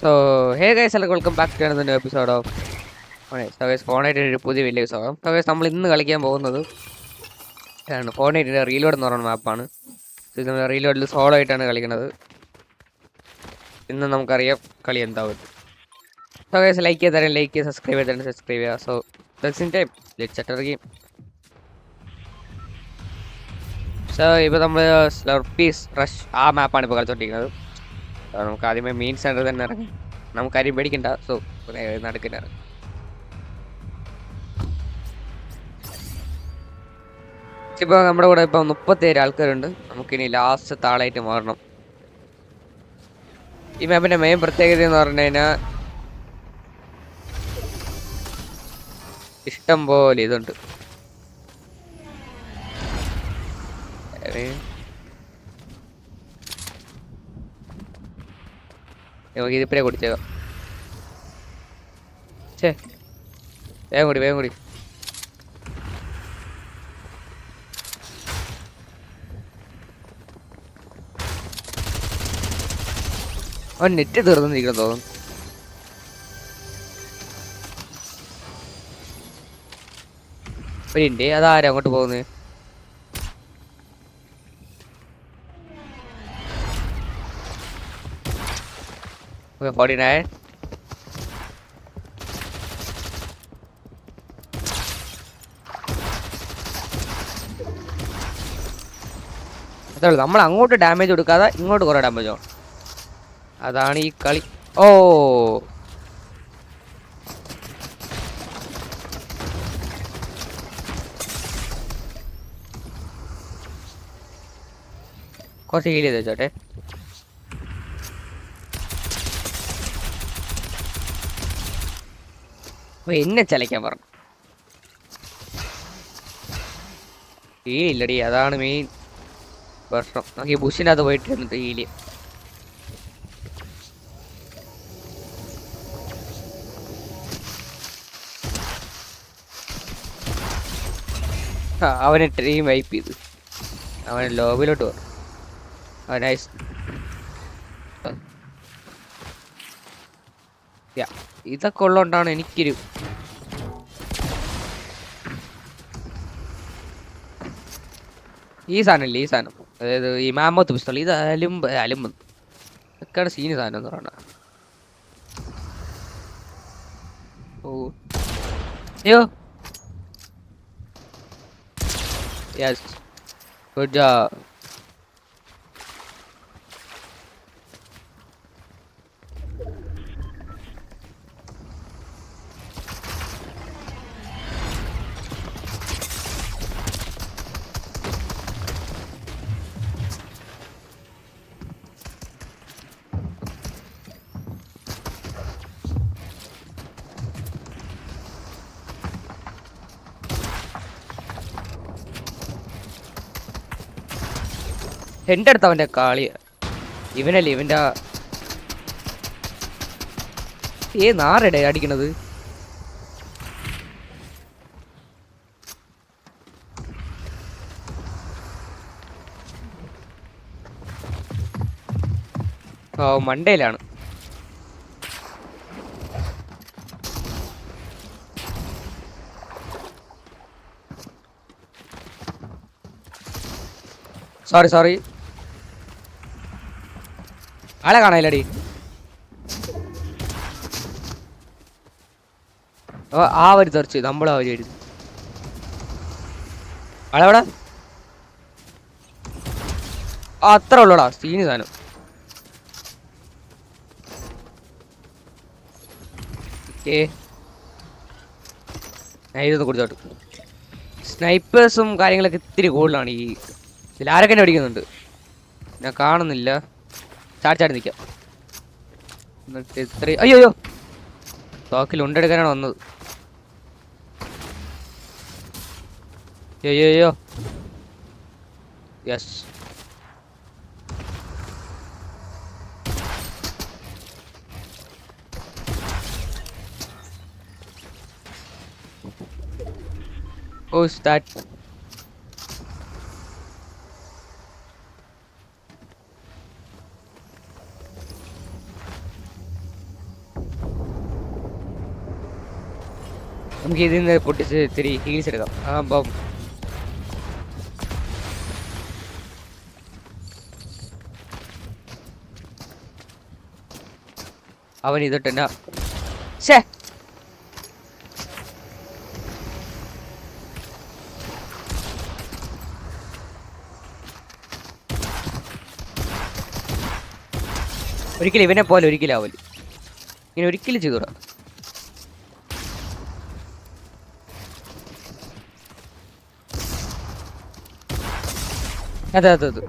So hey guys എല്ലാവർക്കും welcome back to another episode of so guys ഫോണായിട്ട് ഒരു പുതിയ വലിയ സോ ഗൈസ് നമ്മൾ ഇന്ന് കളിക്കാൻ പോകുന്നത് ആണ് ഫോണായിട്ട് റീലോഡ് എന്ന് പറയുന്ന മാപ്പാണ് നമ്മൾ റീലോഡിൽ സോളോ ആയിട്ടാണ് കളിക്കുന്നത്. ഇന്ന് നമുക്കറിയാം കളി എന്താവും. സോ ഗൈസ് ലൈക്ക് ചെയ്ത് തരാം ലൈക്ക് ചെയ്യുക സബ്സ്ക്രൈബ് ചെയ്ത് തരാം സബ്സ്ക്രൈബ് ചെയ്യുക so that's time let chatter game so ഇപ്പോൾ നമ്മൾ സ്ലർപ്പീസ് റഷ് ആ മാപ്പാണ് ഇപ്പോൾ കളിച്ചോണ്ടിരിക്കുന്നത്. നമുക്ക് ആദ്യമേ മെയിൻ സെന്റർ തന്നെ ഇറങ്ങി. നമുക്ക് ആരും പേടിക്കണ്ട സോ നടക്കില്ല ഇപ്പോൾ നമ്മുടെ കൂടെ ഇപ്പോൾ മുപ്പത്തേഴ് ആൾക്കാരുണ്ട്. നമുക്കിനി ലാസ്റ്റ് താളായിട്ട് മാറണം. ഈ മാപ്പിന്റെ മെയിൻ പ്രത്യേകത എന്ന് പറഞ്ഞു കഴിഞ്ഞാൽ ഇഷ്ടം പോലെ ഇതുണ്ട് ഏ, നമുക്ക് ഇതിപ്പഴേ കുടിച്ചേക്കാം. ഛേ വേഗം കൂടി വേഗം കൂടി. അവൻ നെറ്റ് തീർന്നിരിക്കണം തോന്നുന്നു. ഒരു ഇന്റെ അതാരാ അങ്ങോട്ട് പോകുന്നത്? Okay, 49. അതേ നമ്മൾ അങ്ങോട്ട് ഡാമേജ് കൊടുക്കാതെ ഇങ്ങോട്ട് കുറേ ഡാമേജ് ആവും. അതാണ് ഈ കളി. ഓ. കുറച്ച് ഹീൽ ചെയ്ത് വെച്ചോട്ടെ. അപ്പൊ എന്നെ ചലയ്ക്കാൻ പറഞ്ഞു. ഹീലില്ലടി അതാണ് മെയിൻ പ്രശ്നം. നമുക്ക് ഈ ബുഷിന്റെ അകത്ത് പോയിട്ട് എന്നിട്ട് ഹീൽ അവനെ ട്രീം വൈപ്പ് ചെയ്തു. അവൻ ലോബിലോട്ട് പോകും അവൻ ഐസ് ഇതൊക്കെ ഉള്ളതുകൊണ്ടാണ് എനിക്കൊരു ഈ സാധനമില്ലേ ഈ സാധനം. അതായത് ഈ മാമത്ത് പിസ്റ്റൾ ഇത് അലുമ്പ് അലുമ്പ്. ഒക്കെയാണ് സീന് സാധനം എന്ന് പറയുന്നത്. ഓ. അയ്യോ. യെസ് ഗുഡ് ജോബ് എന്റെ അടുത്ത് അവന്റെ കാളി. ഇവനല്ലേ ഇവന്റെ ആ- ഏ നാറടെ അടിക്കണത്? ഓ മണ്ടയിലാണ് സോറി സോറി ആളെ കാണാനില്ലടി. ആ വരി തെറിച്ച്. നമ്മളാ വരി എടുത്തു ആളെവിടെ ആ അത്ര ഉള്ളൂടാ സീന് സാധനം ഏ കൊടുത്തോട്ട്. സ്നൈപ്പേഴ്സും കാര്യങ്ങളൊക്കെ ഇത്തിരി കൂടുതലാണ് ഈ ഇതിൽ ആരൊക്കെ എന്നെ അടിക്കുന്നുണ്ട് ഞാൻ കാണുന്നില്ല. ചാടി ചാടി നിൽക്കാം. എന്നിട്ട് ഇത്രയും അയ്യോ അയ്യോ. തോക്കിൽ ഉണ്ടെടുക്കാനാണ് വന്നത്. അയ്യോ അയ്യോ യെസ് ഓ that? നമുക്ക് ഇതിൽ നിന്ന് പൊട്ടിച്ച് ഇത്തിരി ഹീൽസ് എടുക്കാം. ആകുമ്പം അവൻ ഇതിട്ടെന്നാ ഷേ ഒരിക്കലും ഇവനെ പോലെ ഒരിക്കലും ആവൽ. ഇങ്ങനെ ഒരിക്കലും ചെയ്തൂടാ. അതെ അതെ അതെ.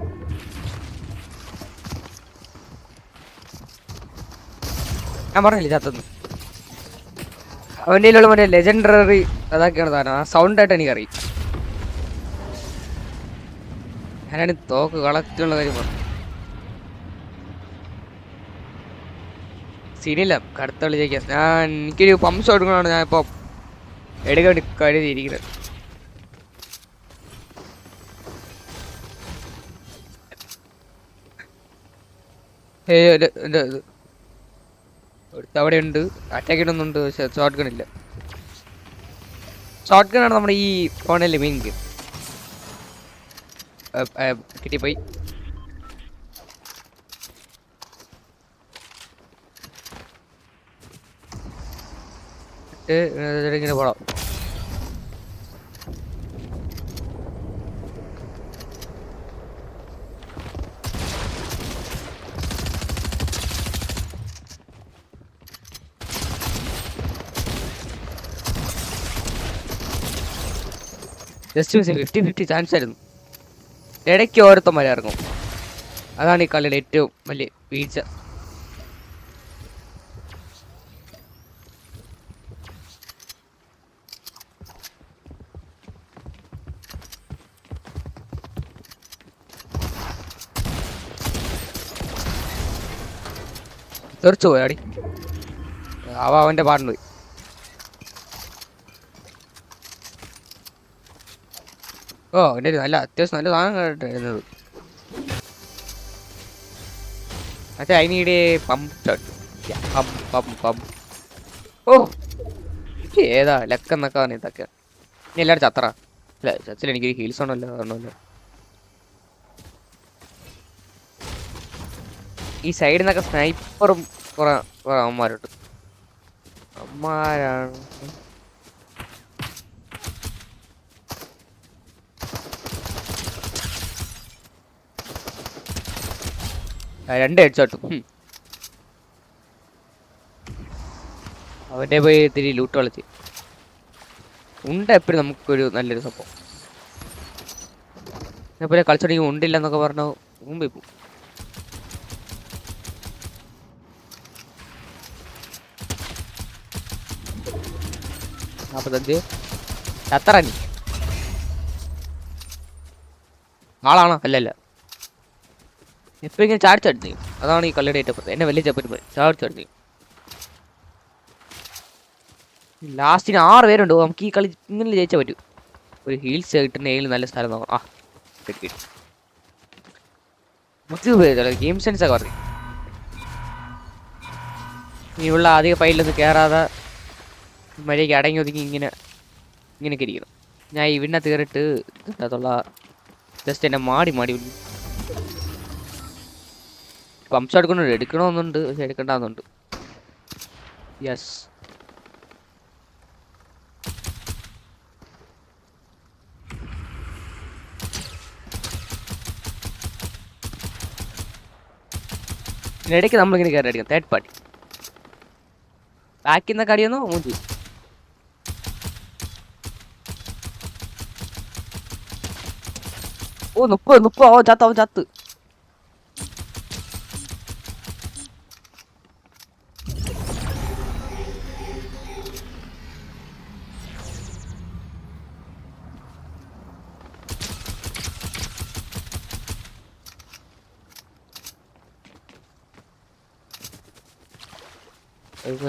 ഞാൻ പറഞ്ഞില്ല ചത്തെന്ന് അവന്റെ കയ്യിലുള്ള മറ്റേ ലെജൻഡറി അതൊക്കെയാണ് സാധനം. ആ സൗണ്ട് ആയിട്ട് എനിക്കറിയും. ഞാനാണ് തോക്ക് കളക്റ്റുള്ള കാര്യം പറഞ്ഞു സീനില്ല കടുത്ത കളി ഞാൻ എനിക്കൊരു പംസ് എടുക്കണമാണ് ഞാൻ ഇപ്പോൾ എടുക്കാൻ കരുതിയിരിക്കുന്നത് ഏയ് ഇത് ഇത് ഇത് ഒരുത്ത അവിടെ ഉണ്ട് അറ്റാക്ക് ഇടുന്നുണ്ട് പക്ഷെ ഷോർട്ട് ഗൺ ഇല്ല. ഷോർട്ട് ഗൺ ആണ് നമ്മുടെ ഈ ഫോണിലെ മെയിൻ ഗെയിം കിട്ടിപ്പോയി. ഇങ്ങനെ പോടാം just miss fifty fifty chance ആയിരുന്നു. ഇടയ്ക്ക് ഓരോരുത്തന്മാരെ ഇറങ്ങും. അതാണ് ഈ കളിയുടെ ഏറ്റവും വലിയ വീഴ്ച. തെറിച്ചു പോയാടി അവ അവന്റെ പാടിന് പോയി. ഓ എന്റെ ഒരു നല്ല അത്യാവശ്യം നല്ല സാധനം കേട്ടിരുന്നത് അച്ഛാ അതിനിടെ പമ്പ് പമ്പ് പമ്പ് പമ്പ് ഓ ഏതാ ലക്കെന്നൊക്കെ പറഞ്ഞ ഇതൊക്കെ. ഇനി എല്ലാവരും ചത്ര അല്ല ചച്ചിൽ എനിക്കൊരു ഹീൽസ് ഉണ്ടല്ലോ പറഞ്ഞല്ലോ ഈ സൈഡിൽ നിന്നൊക്കെ സ്നൈപ്പറും കുറേ കുറേ അമ്മമാരുണ്ട് അമ്മമാരാണ് ആ, ഹെഡ് ഷോട്ടും അവന്റെ പോയി ഇത്തിരി ലൂട്ട് വളച്ച് ഉണ്ട് എപ്പോഴും നമുക്കൊരു നല്ലൊരു സംഭവം. ഇതേപോലെ കളിച്ചുണ്ടെങ്കിൽ ഉണ്ടില്ല എന്നൊക്കെ പറഞ്ഞ മുമ്പിൽ പോകും നീ ആളാണോ അല്ലല്ല. എപ്പോഴും ഇങ്ങനെ ചാടിച്ചടിച്ചു അതാണ് ഈ കളിയുടെ ഏറ്റവും എന്നെ വലിയ ചപ്പറ്റ് ചാടിച്ചടിച്ചു ലാസ്റ്റിന് ആറ് പേരുണ്ട്. നമുക്ക് ഈ കളി ഇങ്ങനെ ജയിച്ചാൽ പറ്റൂ. ഒരു ഹീൽസ് കിട്ടുന്ന ഏതിലും നല്ല സ്ഥലം നോക്കണം. ആ കിട്ടി നമുക്ക് ഗെയിം സെൻസ് ഒക്കെ പറഞ്ഞു. ഇനിയുള്ള അധിക ഫൈലൊന്നും കയറാതെ മര്യാദയ്ക്ക് അടങ്ങി ഒതുങ്ങി ഇങ്ങനെ ഇങ്ങനെയൊക്കെ ഇരിക്കണം ഞാൻ ഇവിടെ തീറിട്ട് അതുള്ള ജസ്റ്റ് എന്നെ മാടി മാടി പംപ്സ് എടുക്കണുണ്ട് എടുക്കണമെന്നുണ്ട് പക്ഷെ എടുക്കണ്ടെന്നുണ്ട്. യെസ് ഇടയ്ക്ക് നമ്മളിങ്ങനെ കയറി അടിക്കാം തേർഡ് പാർട്ടി ബാക്കിൽ നിന്നൊക്കെ അടിയെന്നോ മൂഞ്ചി. ഓ മുപ്പത് മുപ്പത് ഓ ചത്ത് അവൻ ചത്ത്.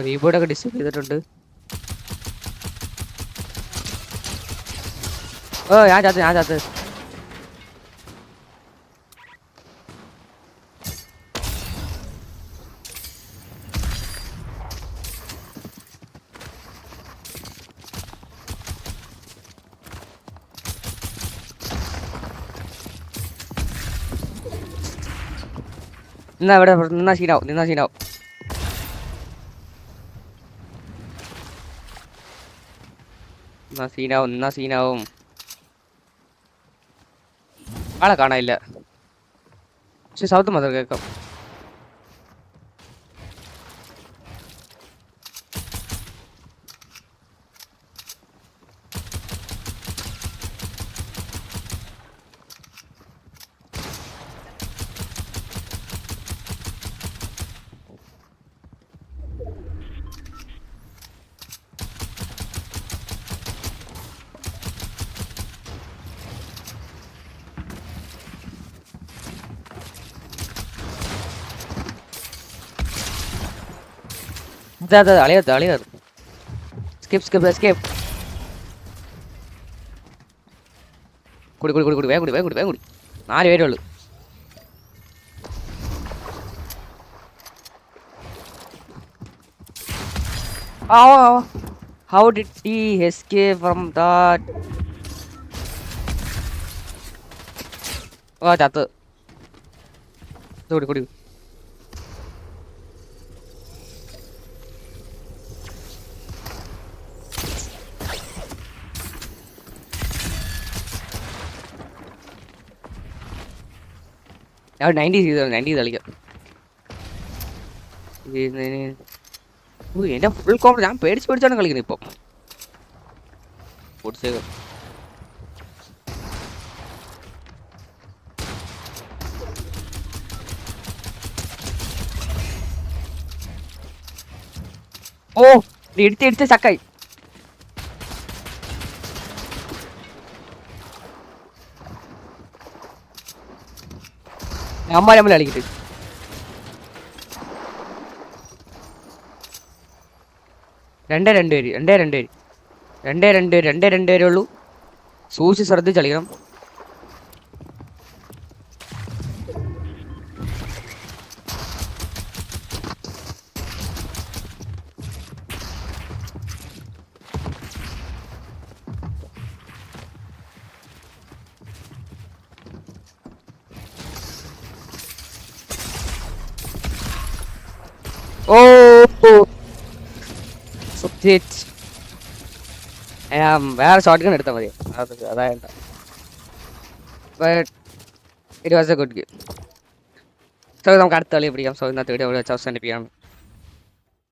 റീബോർഡൊക്കെ ഡിസ്റ്റർബ് ചെയ്തിട്ടുണ്ട് ഓ ഞാൻ ചാത്ത് ഞാൻ ചാത്ത് എന്നാ ഇവിടെ നിന്നാ സീനാവും നിന്നാ സീനാവും നിന്നാ സീനാവും എന്നാ സീനാവും. ആളെ കാണാനില്ല. പക്ഷെ സൗത്ത് മാത്രം കേൾക്കാം. അതെ അതെ അളിയത് അളിയത് സ്കിപ്പ് സ്കിപ്പ് എസ്കേപ്പ് കുടി കുടി കുടി കുടി വേഗം കുടി വേഗം കുടി വേഗം കുടി നാല് പേരേ ഉള്ളൂ ആ how did he escape from that ഓ ചത്ത് ഇത് കുടി കുടി കളിക്കാം. എന്റെ ഫുൾ കോമ്പ ഞാൻ പേടിച്ച് പേടിച്ചാണ് കളിക്കുന്നത് ഇപ്പം. ഓ എടുത്ത് എടുത്ത് ചക്കായി അമ്മ കളിക്കട്ടെ. രണ്ടേ രണ്ട് പേര് രണ്ടേ രണ്ട് പേര്. രണ്ടേ രണ്ട് പേര് രണ്ടേ രണ്ട് പേരേ ഉള്ളൂ. സൂക്ഷിച്ച് ശ്രദ്ധിച്ച് കളിക്കണം. വേറെ ഷോട്ട് ഗൺ എടുത്താൽ മതി. അത് അതായത് but it was a good game so നമുക്ക് അടുത്ത കളി പിടിക്കാം. സോ ഇന്നത്തെ വീഡിയോ അവസാനിപ്പിക്കാം